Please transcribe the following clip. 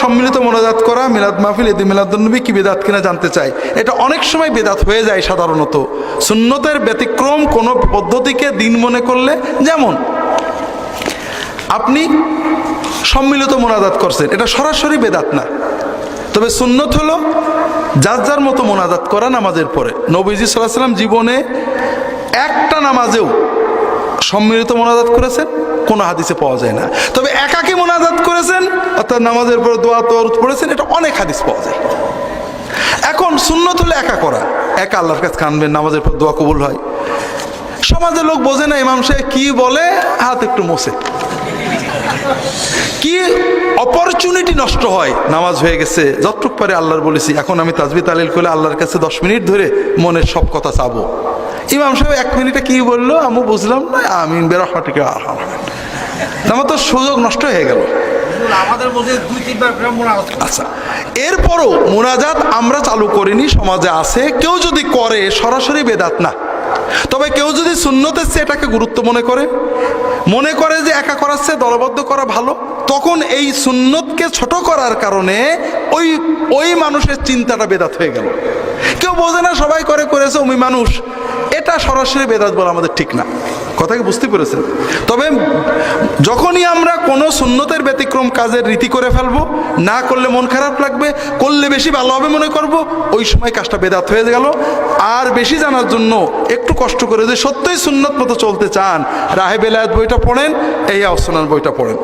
সম্মিলিত মোনাজাত করা, মিলাদ মাহফিল ঈদ মিলাদুন্নবী কি বেদাত কিনা জানতে চাই এটা অনেক সময় বেদাত হয়ে যায় সাধারণত। সুন্নতের ব্যতিক্রম কোনো পদ্ধতিকে দিন মনে করলে যেমন, আপনি সম্মিলিত মোনাজাত করছেন, এটা সরাসরি বেদাত না। তবে সুন্নত হলো যার যার মতো মোনাজাত করা নামাজের পরে। নবীজি সাল্লাম জীবনে একটা নামাজেও সম্মিলিত মোনাজাত করেছেন, কোনো হাদিসে পাওয়া যায় না। তবে একাকে মোনাজাত করেছেন অর্থাৎ নামাজের পরে দোয়া তোয়ারুদ পড়েছেন, এটা অনেক হাদিস পাওয়া যায়। এখন সুন্নত হলে একা করা, একা আল্লাহর কাছে কানবেন, নামাজের পর দোয়া কবুল হয়। সমাজের লোক বোঝে না, ইমাম সাহেব কি বলে, হাত একটু মোছে। কি অপরচুনিটি নষ্ট হয়, নামাজ হয়ে গেছে, যতটুক পারে আল্লাহর বলেছি, এখন আমি তাজবি তালিল করে আল্লাহর কাছে দশ মিনিট ধরে মনের সব কথা চাবো। ইমাম সাহেব এক মিনিটে কি বলল আমি বুঝলাম না, আমিন বেরহমাটিকে আমার তো সুযোগ নষ্ট হয়ে গেল। আচ্ছা এরপরও মোনাজাত আমরা চালু করিনি, সমাজে আছে। কেউ যদি করে, সরাসরি বেদাত না। তবে কেউ যদি সুন্নতের চেয়ে এটাকে গুরুত্ব মনে করে। মনে করে যে একা করার চেয়ে দলবদ্ধ করা ভালো। তখন এই সুন্নতকে ছোট করার কারণে ওই ওই মানুষের চিন্তাটা বেদাত হয়ে গেল। কেউ বোঝে না, সবাই করে করেছে ওই মানুষ। এটা সরাসরি বেদাত বলা আমাদের ঠিক না। কথা কি বুঝতে পেরেছেন? তবে যখনই আমরা কোনো সুন্নতের ব্যতিক্রম কাজের রীতি করে ফেলব, না করলে মন খারাপ লাগবে, করলে বেশি ভালো হবে মনে করব, ওই সময় কাজটা বেদাত হয়ে গেল। আর বেশি জানার জন্য একটু কষ্ট করে যে সত্যই সুন্নত মতো চলতে চান, রাহে বেলায়েত বইটা পড়েন, এই আফসানার বইটা পড়েন।